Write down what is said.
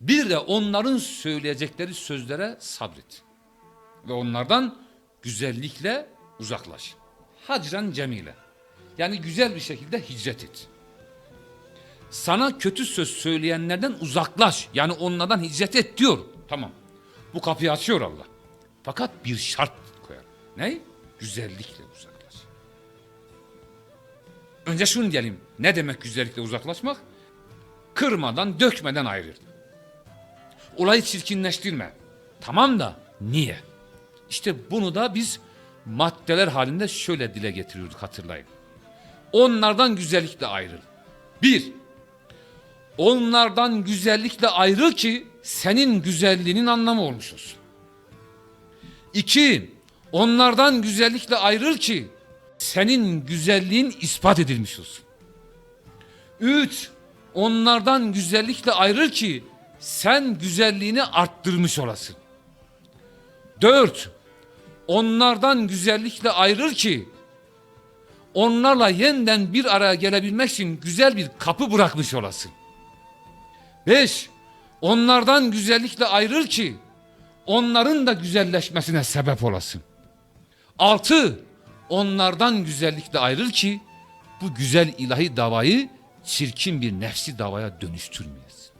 Bir de onların söyleyecekleri sözlere sabret. Ve onlardan güzellikle uzaklaş. Hacran cemile. Yani güzel bir şekilde hicret et. Sana kötü söz söyleyenlerden uzaklaş. Yani onlardan hicret et diyor. Tamam. Bu kapıyı açıyor Allah. Fakat bir şart koyar. Ne? Güzellikle uzaklaş. Önce şunu diyelim. Ne demek güzellikle uzaklaşmak? Kırmadan, dökmeden ayrıl. Olayı çirkinleştirme. Tamam da niye? İşte bunu da biz maddeler halinde şöyle dile getiriyorduk hatırlayın. Onlardan güzellikle ayrıl. Bir, onlardan güzellikle ayrıl ki senin güzelliğinin anlamı olmuş olsun. İki, onlardan güzellikle ayrıl ki senin güzelliğin ispat edilmiş olsun. Üç, onlardan güzellikle ayrıl ki sen güzelliğini arttırmış olasın. Dört, onlardan güzellikle ayrıl ki onlarla yeniden bir araya gelebilmek için güzel bir kapı bırakmış olasın. Beş, onlardan güzellikle ayrıl ki onların da güzelleşmesine sebep olasın. Altı, onlardan güzellikle ayrıl ki bu güzel ilahi davayı çirkin bir nefsi davaya dönüştürmeyesin.